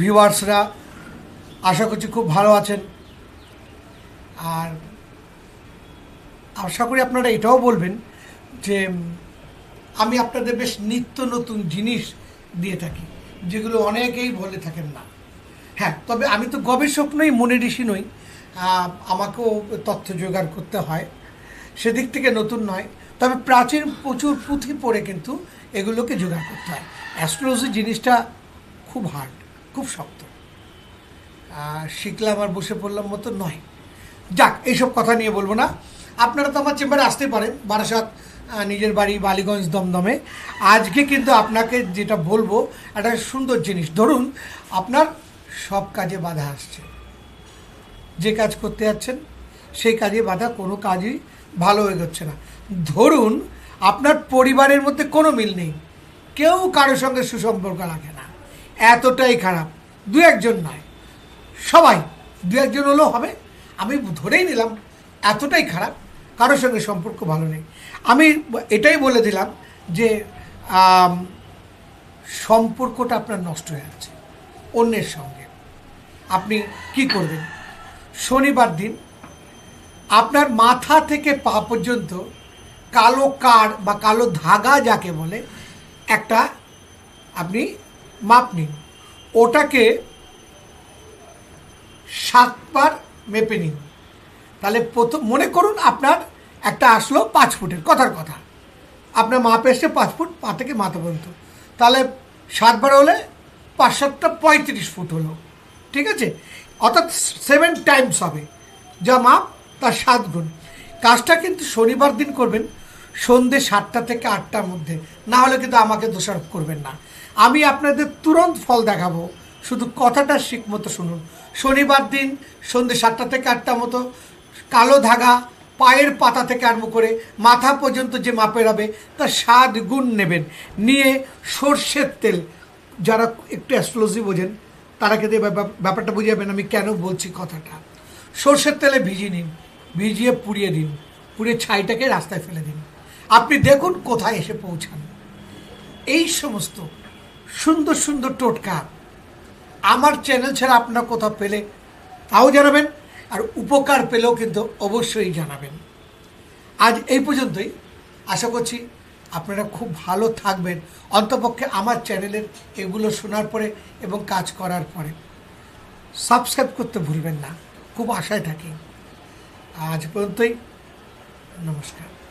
ভিউয়ার্সরা আশা করছি খুব ভালো আছেন। আর আশা করি আপনারা এটাও বলবেন যে আমি আপনাদের বেশ নিত্য নতুন জিনিস দিয়ে থাকি, যেগুলো অনেকেই বলে থাকেন না। হ্যাঁ তবে আমি তো গবেষক নই, মনে ঋষি নই। আমাকেও তথ্য জোগাড় করতে হয়। সেদিক থেকে নতুন নয়, তবে প্রাচীন প্রচুর পুঁথি পড়ে কিন্তু এগুলোকে জোগাড় করতে হয়। অ্যাস্ট্রোলজি জিনিসটা খুব হার্ড খুব শক্ত। আর শিখলাম আর বসে পড়লাম মতো নয়। যাক, এইসব কথা নিয়ে বলব না। আপনারা তো আমার চেম্বারে আসতে পারেন, বারাসাত নিজের বাড়ি বালিগঞ্জ দমদমে। আজকে কিন্তু আপনাকে যেটা বলব, একটা সুন্দর জিনিস। ধরুন, আপনার সব কাজে বাধা আসছে। যে কাজ করতে যাচ্ছেন, সেই কাজে বাধা কোনো কাজই ভালো এগোচ্ছে না। ধরুন, আপনার পরিবারের মধ্যে কোনো মিল নেই। কেউ কারোর সঙ্গে সুসম্পর্ক রাখে এতটাই খারাপ। দু একজন নয়। সবাই দু একজন হলেও হবে। আমি ধরেই নিলাম এতটাই খারাপ, কারোর সঙ্গে সম্পর্ক ভালো নেই। আমি এটাই বলে দিলাম যে সম্পর্কটা আপনার নষ্ট হয়ে যাচ্ছে অন্যের সঙ্গে। আপনি কি করবেন? শনিবার দিন আপনার মাথা থেকে পা পর্যন্ত কালো কার বা কালো ধাগা যাকে বলে, একটা আপনি মাপ নিন। ওটাকে সাতবার মেপে নিন। তাহলে প্রথম, মনে করুন আপনার একটা আসলো পাঁচ ফুটের কথার কথা। আপনার মাপ এসছে পাঁচ ফুট, পা থেকে মাথা পর্যন্ত। তাহলে সাতবার হলে পাঁচ সাতটা পঁয়ত্রিশ ফুট হলো। ঠিক আছে? অর্থাৎ সেভেন টাইমস হবে। যা মাপ, তার সাত গুণ। কাজটা কিন্তু শনিবার দিন করবেন। সন্ধে সাতটা থেকে আটটার মধ্যে। না হলে কিন্তু আমাকে দোষারোপ করবেন না। আমি আপনাদের তুরন্ত ফল দেখাবো। শুধু কথাটা শিখ মতো শুনুন। শনিবার দিন সন্ধে সাতটা থেকে আটটা মতো কালো ধাগা পায়ের পাতা থেকে আরম্ভ করে মাথা পর্যন্ত যে মাপের হবে, তার সাত গুণ নেবেন। নিয়ে সর্ষের তেল। যারা একটু অ্যাস্ট্রোলজি বোঝেন, তারা কিন্তু ব্যাপার- ব্যাপারটা বুঝে যাবেন আমি কেন বলছি কথাটা। সর্ষের তেলে ভিজিয়ে নিন, ভিজিয়ে পুড়িয়ে দিন। পুড়িয়ে ছাইটাকে রাস্তায় ফেলে দিন। আপনি দেখুন কোথায় এসে পৌঁছান। এই সমস্ত সুন্দর সুন্দর টোটকা আমার চ্যানেল ছাড়া আপনার কোথাও পেলে তাও জানাবেন, আর উপকার পেলেও কিন্তু অবশ্যই জানাবেন। আজ এই পর্যন্তই। আশা করছি আপনারা খুব ভালো থাকবেন। অন্তপক্ষে আমার চ্যানেলের এগুলো শোনার পরে এবং কাজ করার পরে। সাবস্ক্রাইব করতে ভুলবেন না। খুব আশায় থাকি। আজ পর্যন্তই। নমস্কার।